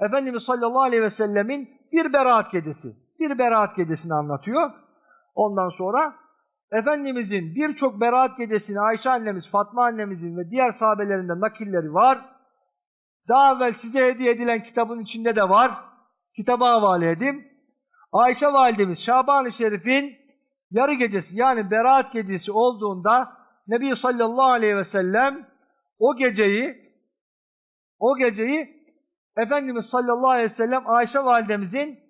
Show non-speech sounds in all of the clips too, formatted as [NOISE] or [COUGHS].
Efendimiz sallallahu aleyhi ve sellemin bir beraat gecesi, bir beraat gecesini anlatıyor. Ondan sonra Efendimizin birçok beraat gecesini Ayşe annemiz, Fatma annemizin ve diğer sahabelerinden nakilleri var. Daha evvel size hediye edilen kitabın içinde de var. Kitaba havale edeyim. Ayşe validemiz Şaban-ı Şerif'in yarı gecesi yani beraat gecesi olduğunda Nebi sallallahu aleyhi ve sellem o geceyi o geceyi Efendimiz sallallahu aleyhi ve sellem Ayşe validemizin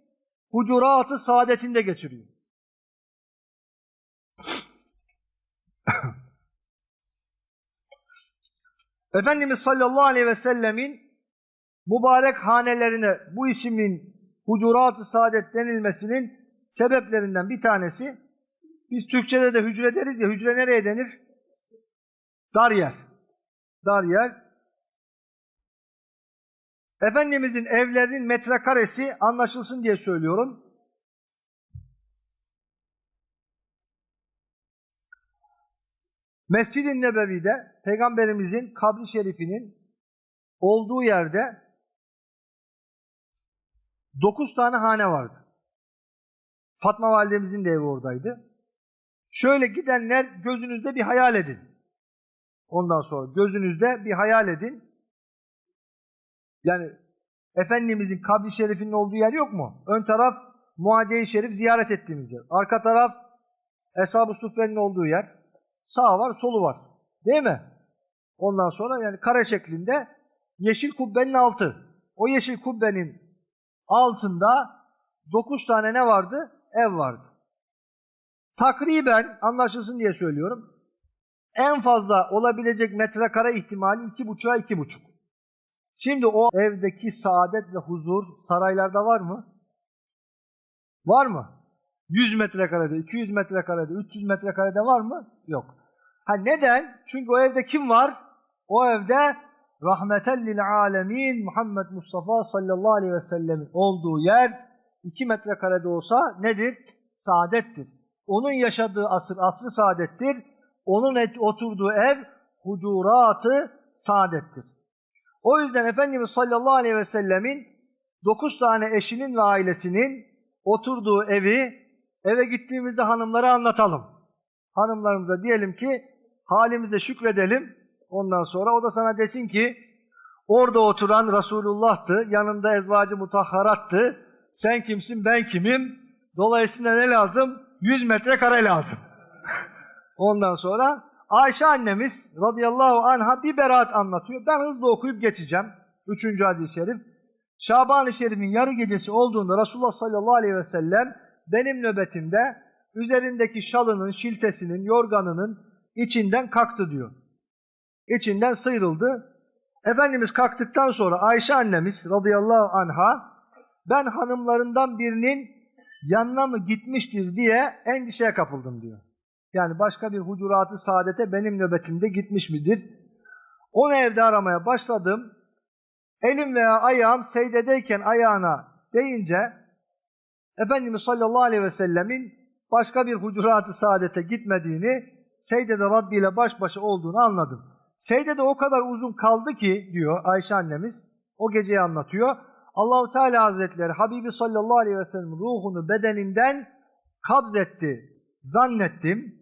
hucuratı saadetinde geçiriyor. [COUGHS] Efendimiz sallallahu aleyhi ve sellemin mübarek hanelerine bu ismin hucurat-ı saadet denilmesinin sebeplerinden bir tanesi biz Türkçe'de de hücre deriz ya hücre nereye denir? Dar yer. Dar yer. Efendimizin evlerinin metrekaresi anlaşılsın diye söylüyorum. Mescid-i Nebevi'de Peygamberimizin kabri şerifinin olduğu yerde dokuz tane hane vardı. Fatma validemizin de evi oradaydı. Şöyle gidenler gözünüzde bir hayal edin. Ondan sonra gözünüzde bir hayal edin. Yani Efendimizin kabri şerifinin olduğu yer yok mu? Ön taraf Muhace-i Şerif ziyaret ettiğimiz yer. Arka taraf Eshab-ı Suffe'nin olduğu yer. Sağ var, solu var. Değil mi? Ondan sonra yani kare şeklinde yeşil kubbenin altı. O yeşil kubbenin altında dokuz tane ne vardı? Ev vardı. Takriben anlaşılsın diye söylüyorum. En fazla olabilecek metrekare ihtimali iki buçuğa iki buçuk. Şimdi o evdeki saadet ve huzur saraylarda var mı? Var mı? 100 metrekarede, 200 metrekarede, 300 metrekarede var mı? Yok. Ha neden? Çünkü o evde kim var? O evde rahmeten lil alemin Muhammed Mustafa sallallahu aleyhi ve sellemin olduğu yer 2 metrekarede olsa nedir? Saadettir. Onun yaşadığı asır asrı saadettir. Onun et, oturduğu ev hucuratı saadettir. O yüzden Efendimiz sallallahu aleyhi ve sellemin 9 tane eşinin ve ailesinin oturduğu evi eve gittiğimizde hanımlara anlatalım. Hanımlarımıza diyelim ki halimize şükredelim. Ondan sonra o da sana desin ki orada oturan Resulullah'tı, yanında ezvacı mutahharattı. Sen kimsin, ben kimim? Dolayısıyla ne lazım? 100 metre kare lazım. [LAUGHS] Ondan sonra Ayşe annemiz radıyallahu anha bir beraat anlatıyor. Ben hızlı okuyup geçeceğim. Üçüncü hadis-i şerif. Şaban-ı Şerif'in yarı gecesi olduğunda Resulullah sallallahu aleyhi ve sellem benim nöbetimde üzerindeki şalının, şiltesinin, yorganının içinden kalktı diyor. İçinden sıyrıldı. Efendimiz kalktıktan sonra Ayşe annemiz radıyallahu anha ben hanımlarından birinin yanına mı gitmiştir diye endişeye kapıldım diyor. Yani başka bir hucuratı saadete benim nöbetimde gitmiş midir? Onu evde aramaya başladım. Elim veya ayağım seydedeyken ayağına deyince Efendimiz sallallahu aleyhi ve sellemin başka bir hucuratı saadete gitmediğini, seydede Rabbi ile baş başa olduğunu anladım. Seydede o kadar uzun kaldı ki diyor Ayşe annemiz, o geceyi anlatıyor. Allahu Teala Hazretleri Habibi sallallahu aleyhi ve sellem ruhunu bedeninden kabzetti zannettim.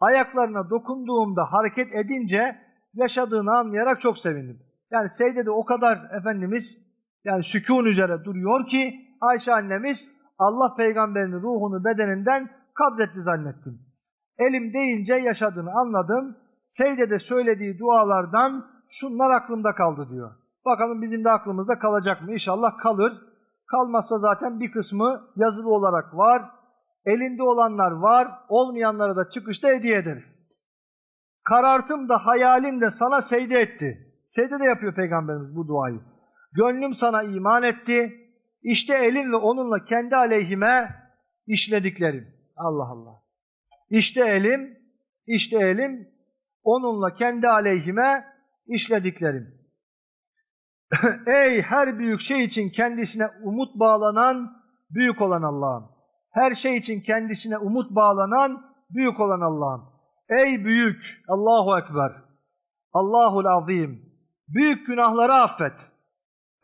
Ayaklarına dokunduğumda hareket edince yaşadığını anlayarak çok sevindim. Yani seydede o kadar Efendimiz yani sükun üzere duruyor ki Ayşe annemiz Allah peygamberinin ruhunu bedeninden kabzetti zannettim. Elim deyince yaşadığını anladım. Seydede söylediği dualardan şunlar aklımda kaldı diyor. Bakalım bizim de aklımızda kalacak mı? İnşallah kalır. Kalmazsa zaten bir kısmı yazılı olarak var. Elinde olanlar var. Olmayanları da çıkışta hediye ederiz. Karartım da hayalim de sana secde etti. Secde de yapıyor Peygamberimiz bu duayı. Gönlüm sana iman etti. İşte elim ve onunla kendi aleyhime işlediklerim. Allah Allah. İşte elim, işte elim, onunla kendi aleyhime işlediklerim. [LAUGHS] Ey her büyük şey için kendisine umut bağlanan, büyük olan Allah'ım. Her şey için kendisine umut bağlanan, büyük olan Allah'ım. Ey büyük, Allahu Ekber, Allahul Azim, büyük günahları affet.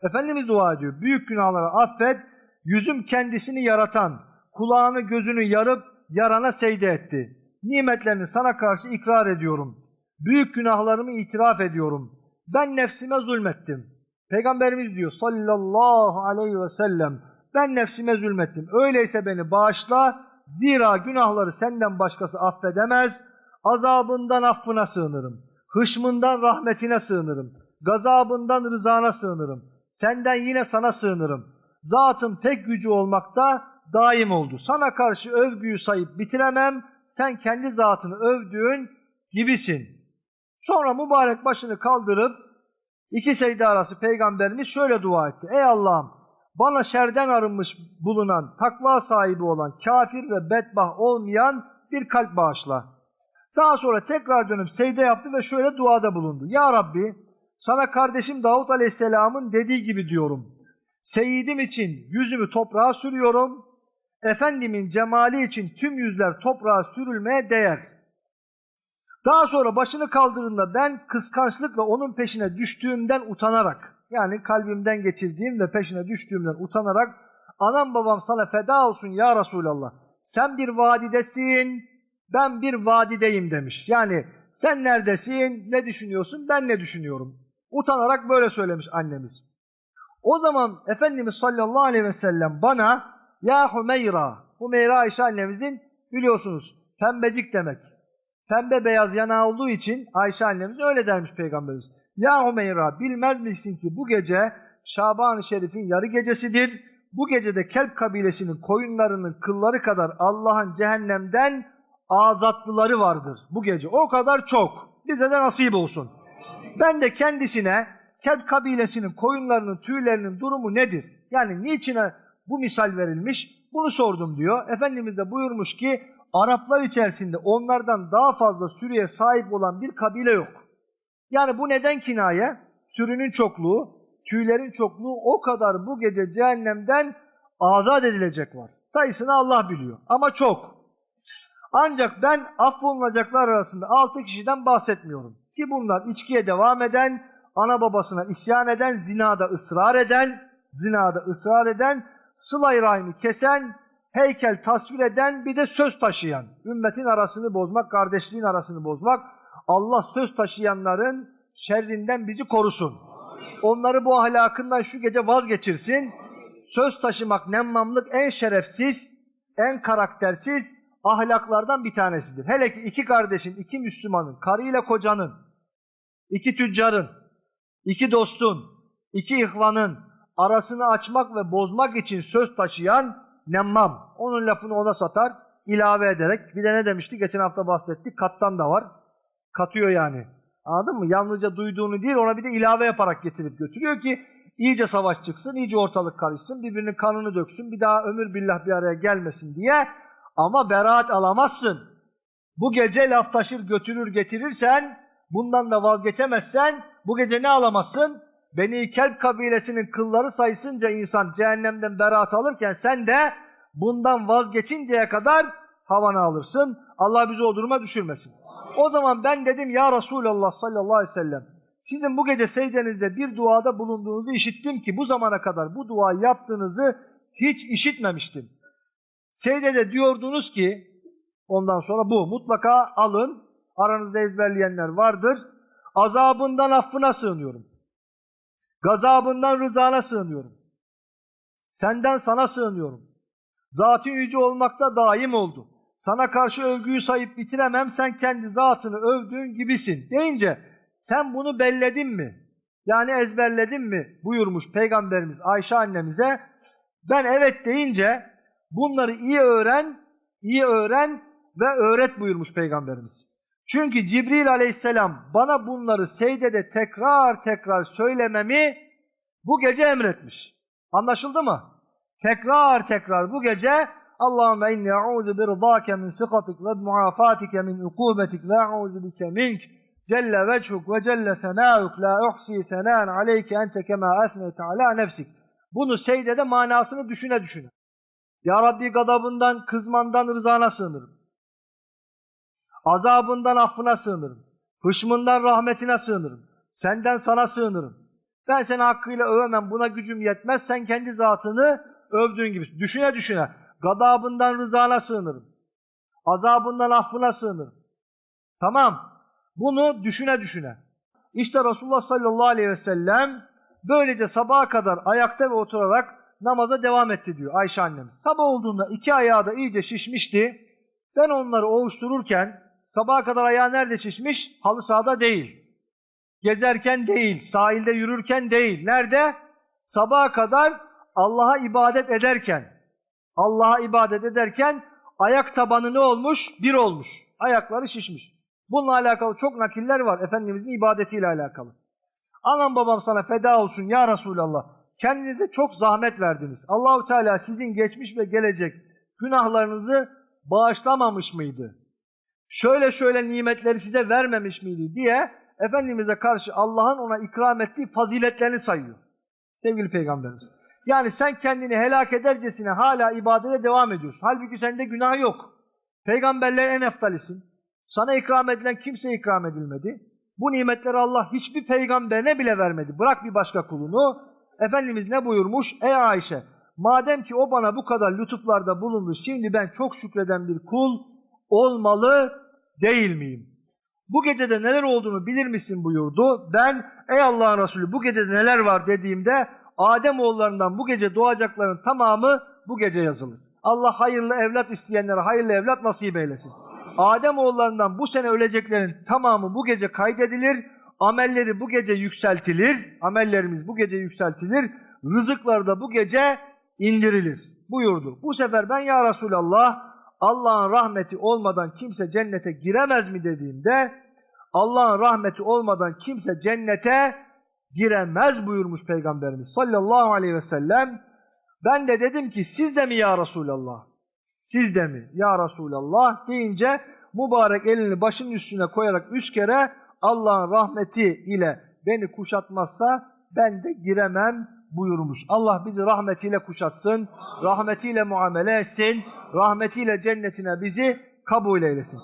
Efendimiz dua ediyor. Büyük günahları affet. Yüzüm kendisini yaratan, kulağını gözünü yarıp yarana secde etti. Nimetlerini sana karşı ikrar ediyorum. Büyük günahlarımı itiraf ediyorum. Ben nefsime zulmettim. Peygamberimiz diyor sallallahu aleyhi ve sellem ben nefsime zulmettim. Öyleyse beni bağışla. Zira günahları senden başkası affedemez. Azabından affına sığınırım. Hışmından rahmetine sığınırım. Gazabından rızana sığınırım. Senden yine sana sığınırım. Zatın pek gücü olmakta daim oldu. Sana karşı övgüyü sayıp bitiremem. Sen kendi zatını övdüğün gibisin. Sonra mübarek başını kaldırıp iki secde arası peygamberimiz şöyle dua etti. Ey Allah'ım bana şerden arınmış bulunan, takva sahibi olan, kafir ve bedbah olmayan bir kalp bağışla. Daha sonra tekrar dönüp secde yaptı ve şöyle duada bulundu. Ya Rabbi sana kardeşim Davut Aleyhisselam'ın dediği gibi diyorum. Seyidim için yüzümü toprağa sürüyorum. Efendimin cemali için tüm yüzler toprağa sürülmeye değer. Daha sonra başını kaldırdığında ben kıskançlıkla onun peşine düştüğümden utanarak, yani kalbimden geçirdiğim ve peşine düştüğümden utanarak, anam babam sana feda olsun ya Resulallah. Sen bir vadidesin, ben bir vadideyim demiş. Yani sen neredesin, ne düşünüyorsun, ben ne düşünüyorum. Utanarak böyle söylemiş annemiz. O zaman Efendimiz sallallahu aleyhi ve sellem bana ya Hümeyra, Hümeyra Ayşe annemizin biliyorsunuz pembecik demek. Pembe beyaz yanağı olduğu için Ayşe annemiz öyle dermiş Peygamberimiz. Ya Hümeyra bilmez misin ki bu gece Şaban-ı Şerif'in yarı gecesidir. Bu gecede Kelp kabilesinin koyunlarının kılları kadar Allah'ın cehennemden azatlıları vardır bu gece. O kadar çok. Bize de nasip olsun. Ben de kendisine Kelp kabilesinin koyunlarının tüylerinin durumu nedir? Yani niçine bu misal verilmiş? Bunu sordum diyor. Efendimiz de buyurmuş ki Araplar içerisinde onlardan daha fazla sürüye sahip olan bir kabile yok. Yani bu neden kinaye? Sürünün çokluğu, tüylerin çokluğu o kadar bu gece cehennemden azat edilecek var. Sayısını Allah biliyor ama çok. Ancak ben affolunacaklar arasında altı kişiden bahsetmiyorum. Ki bunlar içkiye devam eden, ana babasına isyan eden, zinada ısrar eden, zinada ısrar eden, sıla rahimi kesen, heykel tasvir eden bir de söz taşıyan. Ümmetin arasını bozmak, kardeşliğin arasını bozmak. Allah söz taşıyanların şerrinden bizi korusun. Onları bu ahlakından şu gece vazgeçirsin. Söz taşımak, nemmamlık en şerefsiz, en karaktersiz ahlaklardan bir tanesidir. Hele ki iki kardeşin, iki Müslümanın, karıyla kocanın, iki tüccarın, iki dostun, iki ihvanın arasını açmak ve bozmak için söz taşıyan nemmam. Onun lafını ona satar, ilave ederek. Bir de ne demişti? Geçen hafta bahsettik. Kattan da var. Katıyor yani. Anladın mı? Yalnızca duyduğunu değil ona bir de ilave yaparak getirip götürüyor ki iyice savaş çıksın, iyice ortalık karışsın, birbirinin kanını döksün, bir daha ömür billah bir araya gelmesin diye. Ama beraat alamazsın. Bu gece laf taşır götürür getirirsen, bundan da vazgeçemezsen bu gece ne alamazsın? Beni Kelp kabilesinin kılları sayısınca insan cehennemden beraat alırken sen de bundan vazgeçinceye kadar havanı alırsın. Allah bizi o duruma düşürmesin. O zaman ben dedim ya Resulallah sallallahu aleyhi ve sellem sizin bu gece secdenizde bir duada bulunduğunuzu işittim ki bu zamana kadar bu duayı yaptığınızı hiç işitmemiştim. Secdede diyordunuz ki ondan sonra bu mutlaka alın aranızda ezberleyenler vardır. Azabından affına sığınıyorum. Gazabından rızana sığınıyorum. Senden sana sığınıyorum. Zat-ı yüce olmakta daim oldu. Sana karşı övgüyü sayıp bitiremem, sen kendi zatını övdüğün gibisin deyince sen bunu belledin mi? Yani ezberledin mi? buyurmuş Peygamberimiz Ayşe annemize. Ben evet deyince bunları iyi öğren, iyi öğren ve öğret buyurmuş Peygamberimiz. Çünkü Cibril aleyhisselam bana bunları seydede tekrar tekrar söylememi bu gece emretmiş. Anlaşıldı mı? Tekrar tekrar bu gece Allahümme inni e'udu bi rıdâke min sıkatik ve muafatike min ukubetik ve e'udu bike mink celle vechuk ve celle senâuk la uhsi senân aleyke ente kemâ esneyte alâ nefsik. Bunu seydede manasını düşüne düşüne. Ya Rabbi gadabından, kızmandan rızana sığınırım. Azabından affına sığınırım. Hışmından rahmetine sığınırım. Senden sana sığınırım. Ben seni hakkıyla övemem, buna gücüm yetmez. Sen kendi zatını övdüğün gibi. Düşüne düşüne. Gadabından rızana sığınırım. Azabından affına sığınırım. Tamam. Bunu düşüne düşüne. İşte Resulullah sallallahu aleyhi ve sellem böylece sabaha kadar ayakta ve oturarak namaza devam etti diyor Ayşe annemiz. Sabah olduğunda iki ayağı da iyice şişmişti. Ben onları ovuştururken sabaha kadar ayağı nerede şişmiş? Halı sahada değil. Gezerken değil, sahilde yürürken değil. Nerede? Sabaha kadar Allah'a ibadet ederken. Allah'a ibadet ederken ayak tabanı ne olmuş? Bir olmuş. Ayakları şişmiş. Bununla alakalı çok nakiller var Efendimizin ibadetiyle alakalı. Anam babam sana feda olsun ya Resulallah. Kendinize çok zahmet verdiniz. Allahu Teala sizin geçmiş ve gelecek günahlarınızı bağışlamamış mıydı? Şöyle şöyle nimetleri size vermemiş miydi diye Efendimiz'e karşı Allah'ın ona ikram ettiği faziletlerini sayıyor. Sevgili Peygamberimiz. Yani sen kendini helak edercesine hala ibadete devam ediyorsun. Halbuki sende günah yok. Peygamberler en eftalisin. Sana ikram edilen kimse ikram edilmedi. Bu nimetleri Allah hiçbir peygamberine bile vermedi. Bırak bir başka kulunu. Efendimiz ne buyurmuş? Ey Ayşe, madem ki o bana bu kadar lütuflarda bulundu, şimdi ben çok şükreden bir kul olmalı değil miyim? Bu gecede neler olduğunu bilir misin buyurdu. Ben ey Allah'ın Resulü bu gecede neler var dediğimde Adem oğullarından bu gece doğacakların tamamı bu gece yazılır. Allah hayırlı evlat isteyenlere hayırlı evlat nasip eylesin. Adem oğullarından bu sene öleceklerin tamamı bu gece kaydedilir. Amelleri bu gece yükseltilir. Amellerimiz bu gece yükseltilir. Rızıkları da bu gece indirilir buyurdu. Bu sefer ben ya Resulallah Allah'ın rahmeti olmadan kimse cennete giremez mi dediğimde Allah'ın rahmeti olmadan kimse cennete giremez buyurmuş Peygamberimiz sallallahu aleyhi ve sellem. Ben de dedim ki siz de mi ya Resulallah? Siz de mi ya Resulallah deyince mübarek elini başının üstüne koyarak üç kere Allah'ın rahmeti ile beni kuşatmazsa ben de giremem buyurmuş. Allah bizi rahmetiyle kuşatsın, rahmetiyle muamele etsin, rahmetiyle cennetine bizi kabul eylesin.